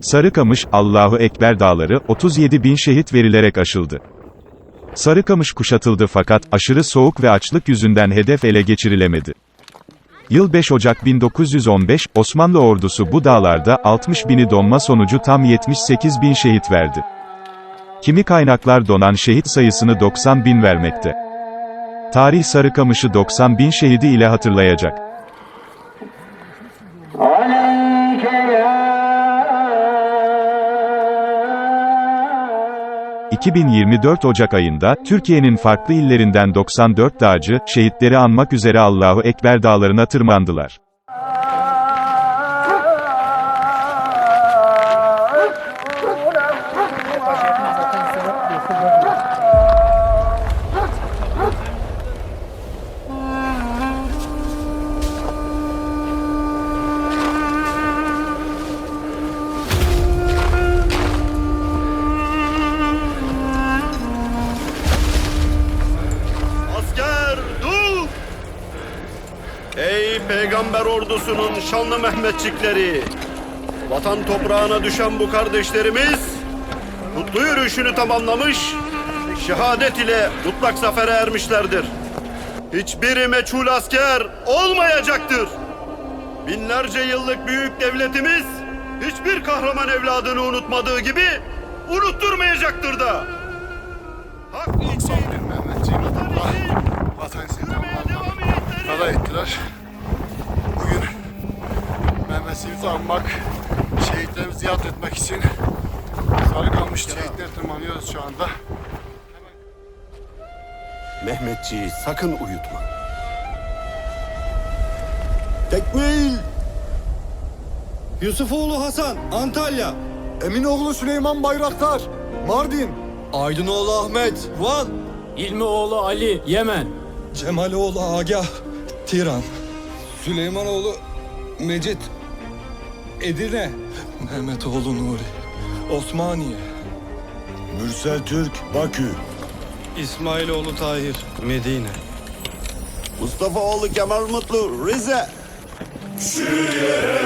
Sarıkamış, Allahu Ekber dağları, 37 bin şehit verilerek aşıldı. Sarıkamış kuşatıldı fakat, aşırı soğuk ve açlık yüzünden hedef ele geçirilemedi. Yıl 5 Ocak 1915, Osmanlı ordusu bu dağlarda, 60 bini donma sonucu tam 78 bin şehit verdi. Kimi kaynaklar donan şehit sayısını 90 bin vermekte. Tarih Sarıkamış'ı 90 bin şehidi ile hatırlayacak. 2024 Ocak ayında, Türkiye'nin farklı illerinden 94 dağcı, şehitleri anmak üzere Allahu Ekber dağlarına tırmandılar. Ey peygamber ordusunun şanlı Mehmetçikleri! Vatan toprağına düşen bu kardeşlerimiz kutlu yürüyüşünü tamamlamış, şehadet ile mutlak zafere ermişlerdir. Hiçbiri meçhul asker olmayacaktır. Binlerce yıllık büyük devletimiz hiçbir kahraman evladını unutmadığı gibi unutturmayacaktır da. Hak için, Mehmetciğim vatan vatan Kaza edecekleri. ettiler. Mehmetçiğimizi anmak, şehitlerimizi yad etmek için Sarıkamış şehitler tırmanıyoruz şu anda. Mehmetçiyi sakın uyutma. Tekmil! Yusufoğlu Hasan, Antalya. Eminoğlu Süleyman Bayraktar, Mardin. Aydınoğlu Ahmet, Van. İlmioğlu Ali, Yemen. Cemaloğlu Agah, Tiran. Süleymanoğlu Mecit, Edirne. Mehmetoğlu Nuri, Osmaniye. Mürsel Türk, Bakü. İsmailoğlu Tahir, Medine. Mustafa oğlu Kemal Mutlu Rize. Yere